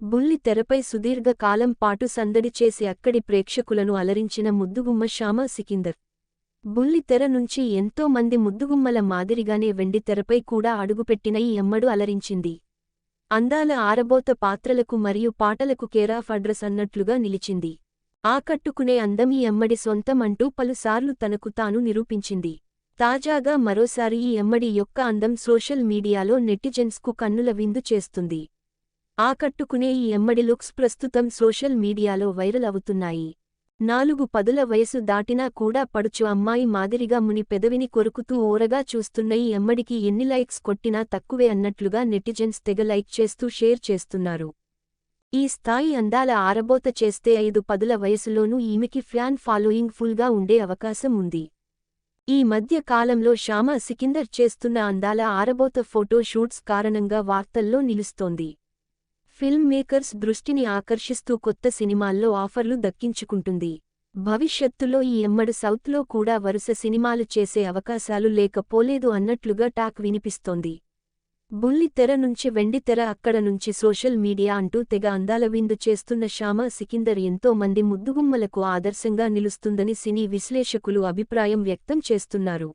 బుల్లి తెరపై సుదీర్ఘ కాలం పాటు సందడి చేసి అక్కడి ప్రేక్షకులను అలరించిన ముద్దుగుమ్మ శ్యామ సికిందర్. బుల్లి తెర నుంచి ఎంతో మంది ముద్దుగుమ్మల మాదిరిగానే వెండి తెరపై కూడా అడుగుపెట్టిన ఈ అమ్మడు అలరించింది. అందాల ఆరబోత పాత్రలకు మరియు పాటలకు కేరాఫ్ అడ్రస్ అన్నట్లుగా నిలిచింది. ఆకట్టుకునే అందం ఈ అమ్మడి సొంతం అంటూ పలుసార్లు తనకు తాను నిరూపించింది. తాజాగా మరోసారి ఈ అమ్మడి యొక్క అందం సోషల్ మీడియాలో నెటిజెన్స్కు కన్నుల విందు చేస్తుంది. ఆకట్టుకునే ఈ ఎమ్మడి లుక్స్ ప్రస్తుతం సోషల్ మీడియాలో వైరల్ అవుతున్నాయి. నాలుగు పదుల వయసు దాటినా కూడా పడుచు అమ్మాయి మాదిరిగా ముని పెదవిని కొరుకుతూ ఓరగా చూస్తున్న ఈ ఎమ్మడికి ఎన్ని లైక్స్ కొట్టినా తక్కువే అన్నట్లుగా నెటిజన్స్ తెగ లైక్ చేస్తూ షేర్ చేస్తున్నారు. ఈ స్థాయి అందాల ఆరబోత చేస్తే ఐదు పదుల వయసులోనూ ఈమెకి ఫ్యాన్ ఫాలోయింగ్ ఫుల్గా ఉండే అవకాశం ఉంది. ఈ మధ్య కాలంలో శ్యామ సికిందర్ చేస్తున్న అందాల ఆరబోత ఫోటో షూట్స్ కారణంగా వార్తల్లో నిలుస్తోంది. ఫిల్మ్ మేకర్స్ దృష్టిని ఆకర్షిస్తూ కొత్త సినిమాల్లో ఆఫర్లు దక్కించుకుంటుంది. భవిష్యత్తులో ఈ ఎమ్మడు సౌత్లో కూడా వరుస సినిమాలు చేసే అవకాశాలు లేకపోలేదు అన్నట్లుగా టాక్ వినిపిస్తోంది. బుల్లి తెర నుంచి వెండి తెర అక్కడ నుంచి సోషల్ మీడియా అంటూ తెగ అందాల విందు చేస్తున్న శ్యామ సికిందర్ ఎంతో మంది ముద్దుగుమ్మలకు ఆదర్శంగా నిలుస్తుందని సినీ విశ్లేషకులు అభిప్రాయం వ్యక్తం చేస్తున్నారు.